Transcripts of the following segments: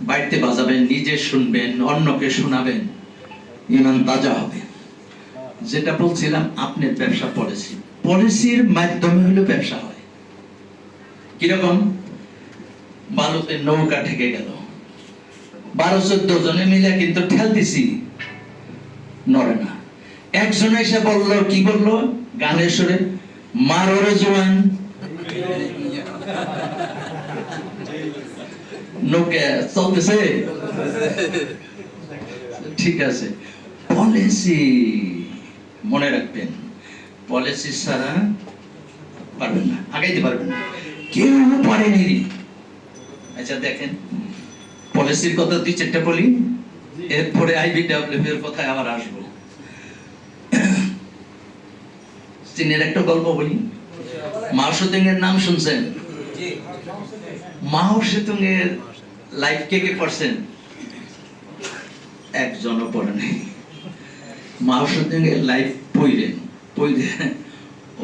বাড়িতে বাজাবেন, নিজে শুনবেন, অন্যকে শোনাবেন, ইমান তাজা হবে। যেটা বলছিলাম, আপনার ব্যবসা পলিসি। পলিসির মাধ্যমে হলো ব্যবসা হয়। কীরকম? বালুতে নৌকা ঠেকে গেল। বারো চোদ্দ জনে মিলে কিন্তু ঠেলতেছি নড়ে না। একজন এসে বলল, কি বলল? গানের সুরে মারোরে জোয়ান। চলতেছে। ঠিক আছে। পলিসি মনে রাখবেন, পলিসি ছাড়া পারবেন না, আগাইতে পারবেন না। কেউ পারেনি। আচ্ছা দেখেন, পলিসির কথা দুই চারটা বলি, এরপরে আইবিডব্লিউ এর কথায় আবার আসব। চীনের একটা গল্প বলি। মাও এর নাম শুনছেন? মাও সেতুং এর লাইফ কে কে মাও সেতুং এর লাইফ পইলেন পইলে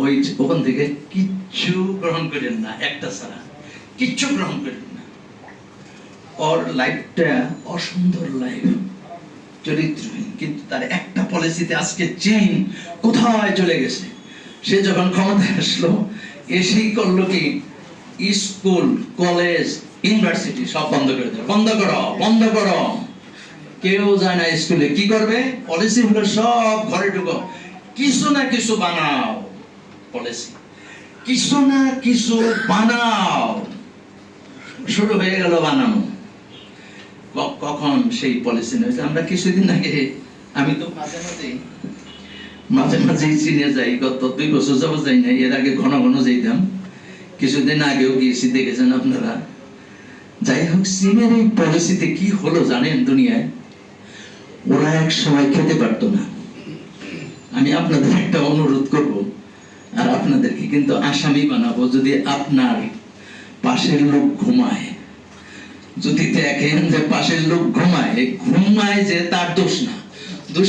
ওই ওখান থেকে কিচ্ছু গ্রহণ করেন না, একটা কিচ্ছু গ্রহণ করেন না। ওর লাইফটা অসুন্দর লাইফ চরিত্রহীন। কিন্তু তার একটা পলিসিতে আজকে চীন কোথায় চলে গেছে? সে যখন ক্ষমতায় আসলো, এসেই করল কি? স্কুল, কলেজ, ইউনিভার্সিটি সব বন্ধ করে দেবে। বন্ধ করো বন্ধ করো। কেউ যায় না স্কুলে। কি করবে? পলিসি হলো সব ঘরে ঢুকো। কিছু না কিছু বানাও পলিসি। কিছু না কিছু বানাও। শুরু হয়ে গেল বানানো। কখন সেই পলিসি হয়েছে আমরা কিছুদিন আগে, আমি তো মাঝে মাঝে মাঝে মাঝেই চীনে যাই, গত দুই বছর যাব যাই না এর আগে ঘন ঘন যাইতাম। কিছুদিন আগেও গিয়েছি, দেখেছেন আপনারা? যাই হোক চীনের এই পলিসিতে কি হলো জানেন দুনিয়ায়? ওরা এক সময় খেতে পারতো না। আমি আপনাদের একটা অনুরোধ করব, আর আপনাদেরকে কিন্তু আসামি বানাবো, যদি আপনার পাশের লোক ঘুমায়। যদি দেখেন যে পাশের লোক ঘুমায় ঘুমায় যে তার দোষ না।